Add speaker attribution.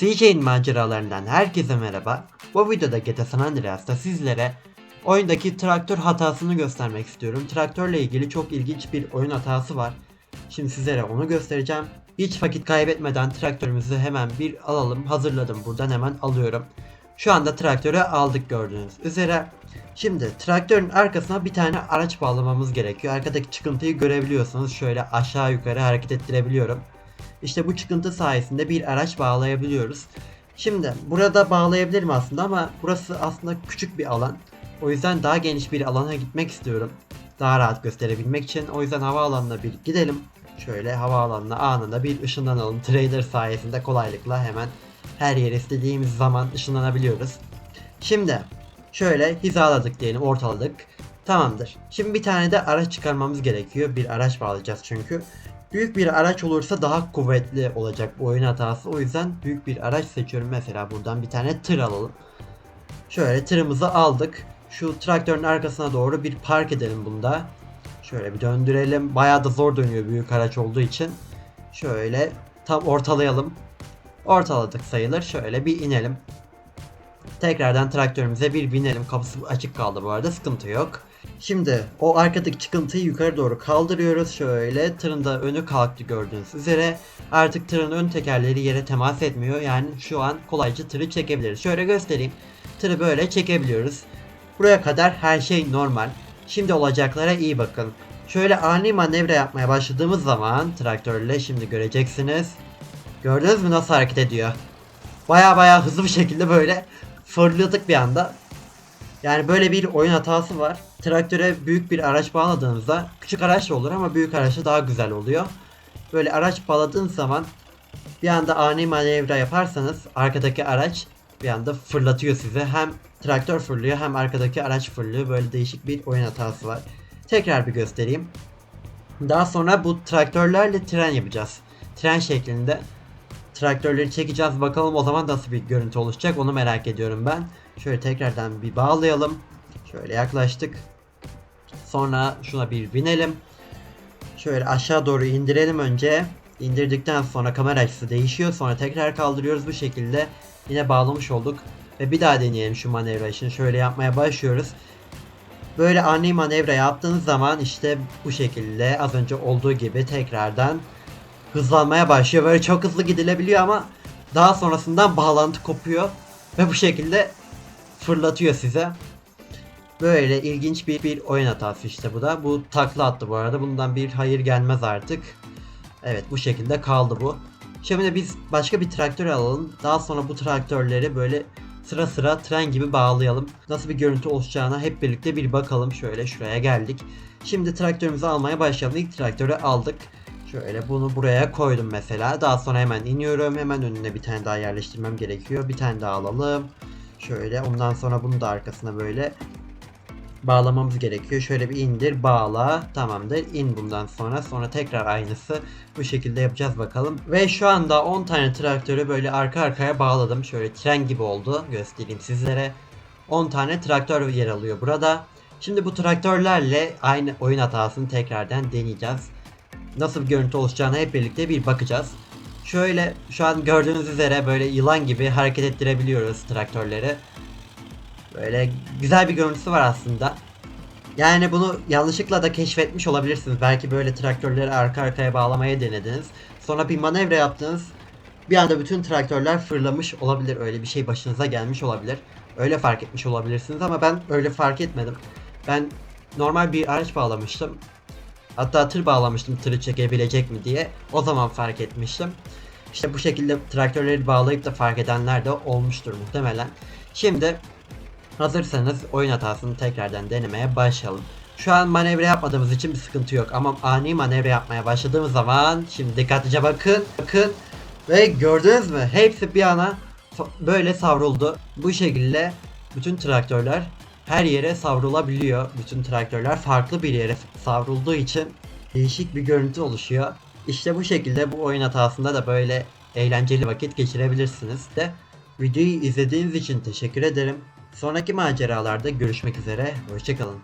Speaker 1: CJ'in maceralarından herkese merhaba. Bu videoda GTA San Andreas'ta sizlere oyundaki traktör hatasını göstermek istiyorum. Traktörle ilgili çok ilginç bir oyun hatası var. Şimdi sizlere onu göstereceğim. Hiç vakit kaybetmeden traktörümüzü hemen bir alalım. Hazırladım buradan hemen alıyorum. Şu anda traktörü aldık gördüğünüz üzere. Şimdi traktörün arkasına bir tane araç bağlamamız gerekiyor. Arkadaki çıkıntıyı görebiliyorsunuz. Şöyle aşağı yukarı hareket ettirebiliyorum. İşte bu çıkıntı sayesinde bir araç bağlayabiliyoruz. Şimdi burada bağlayabilirim aslında ama burası aslında küçük bir alan. O yüzden daha geniş bir alana gitmek istiyorum. Daha rahat gösterebilmek için. O yüzden havaalanına bir gidelim. Şöyle havaalanına anında bir ışınlanalım. Trader sayesinde kolaylıkla hemen her yere istediğimiz zaman ışınlanabiliyoruz. Şimdi şöyle hizaladık diyelim ortaladık. Tamamdır. Şimdi bir tane de araç çıkarmamız gerekiyor. Bir araç bağlayacağız çünkü. Büyük bir araç olursa daha kuvvetli olacak bu oyun hatası. O yüzden büyük bir araç seçiyorum. Mesela buradan bir tane tır alalım. Şöyle tırımızı aldık. Şu traktörün arkasına doğru bir park edelim bunda. Şöyle bir döndürelim. Bayağı da zor dönüyor büyük araç olduğu için. Şöyle tam ortalayalım. Ortaladık sayılır. Şöyle bir inelim. Tekrardan traktörümüze bir binelim. Kapısı açık kaldı bu arada. Sıkıntı yok. Şimdi o arkadaki çıkıntıyı yukarı doğru kaldırıyoruz. Şöyle tırın da önü kalktı gördüğünüz üzere. Artık tırın ön tekerleri yere temas etmiyor. Yani şu an kolayca tırı çekebiliriz. Şöyle göstereyim. Tırı böyle çekebiliyoruz. Buraya kadar her şey normal. Şimdi olacaklara iyi bakın. Şöyle ani manevra yapmaya başladığımız zaman traktörle şimdi göreceksiniz. Gördünüz mü nasıl hareket ediyor? Baya baya hızlı bir şekilde böyle fırladık bir anda. Yani böyle bir oyun hatası var. Traktöre büyük bir araç bağladığınızda küçük araç da olur ama büyük araçta daha güzel oluyor. Böyle araç bağladığınız zaman bir anda ani manevra yaparsanız arkadaki araç bir anda fırlatıyor size. Hem traktör fırlıyor hem arkadaki araç fırlıyor. Böyle değişik bir oyun hatası var. Tekrar bir göstereyim. Daha sonra bu traktörlerle tren yapacağız. Tren şeklinde traktörleri çekeceğiz. Bakalım o zaman nasıl bir görüntü oluşacak onu merak ediyorum ben. Şöyle tekrardan bir bağlayalım. Şöyle yaklaştık. Sonra şuna bir binelim. Şöyle aşağı doğru indirelim önce. İndirdikten sonra kamera açısı değişiyor. Sonra tekrar kaldırıyoruz bu şekilde. Yine bağlamış olduk. Ve bir daha deneyelim şu manevra için. Şöyle yapmaya başlıyoruz. Böyle ani manevra yaptığınız zaman işte bu şekilde az önce olduğu gibi tekrardan hızlanmaya başlıyor. Böyle çok hızlı gidilebiliyor ama daha sonrasından bağlantı kopuyor. Ve bu şekilde fırlatıyor size. Böyle ilginç bir, bir oyun hatası işte bu da. Bu takla attı bu arada. Bundan bir hayır gelmez artık. Evet bu şekilde kaldı bu. Şimdi biz başka bir traktör alalım. Daha sonra bu traktörleri böyle sıra sıra tren gibi bağlayalım. Nasıl bir görüntü oluşacağına hep birlikte bir bakalım. Şöyle şuraya geldik. Şimdi traktörümüzü almaya başlayalım. İlk traktörü aldık. Şöyle bunu buraya koydum mesela. Daha sonra hemen iniyorum. Hemen önüne bir tane daha yerleştirmem gerekiyor. Bir tane daha alalım. Şöyle ondan sonra bunu da arkasına böyle bağlamamız gerekiyor. Şöyle bir indir, bağla. Tamamdır. İn bundan sonra. Sonra tekrar aynısı. Bu şekilde yapacağız bakalım. Ve şu anda 10 tane traktörü böyle arka arkaya bağladım. Şöyle tren gibi oldu. Göstereyim sizlere. 10 tane traktör yer alıyor burada. Şimdi bu traktörlerle aynı oyun hatasını tekrardan deneyeceğiz. Nasıl bir görüntü oluşacağına hep birlikte bir bakacağız. Şöyle şu an gördüğünüz üzere böyle yılan gibi hareket ettirebiliyoruz traktörleri. Böyle güzel bir görüntüsü var aslında. Yani bunu yanlışlıkla da keşfetmiş olabilirsiniz. Belki böyle traktörleri arka arkaya bağlamaya denediniz. Sonra bir manevra yaptınız. Bir anda bütün traktörler fırlamış olabilir. Öyle bir şey başınıza gelmiş olabilir. Öyle fark etmiş olabilirsiniz ama ben öyle fark etmedim. Ben normal bir araç bağlamıştım. Hatta tır bağlamıştım tırı çekebilecek mi diye. O zaman fark etmiştim. İşte bu şekilde traktörleri bağlayıp da fark edenler de olmuştur muhtemelen. Şimdi hazırsanız oyun hatasını tekrardan denemeye başlayalım. Şu an manevra yapmadığımız için bir sıkıntı yok ama ani manevra yapmaya başladığımız zaman şimdi dikkatlice bakın bakın ve gördünüz mü hepsi bir ana böyle savruldu. Bu şekilde bütün traktörler her yere savrulabiliyor. Bütün traktörler farklı bir yere savrulduğu için değişik bir görüntü oluşuyor. İşte bu şekilde bu oyun hatasında da böyle eğlenceli vakit geçirebilirsiniz de. Videoyu izlediğiniz için teşekkür ederim. Sonraki maceralarda görüşmek üzere. Hoşçakalın.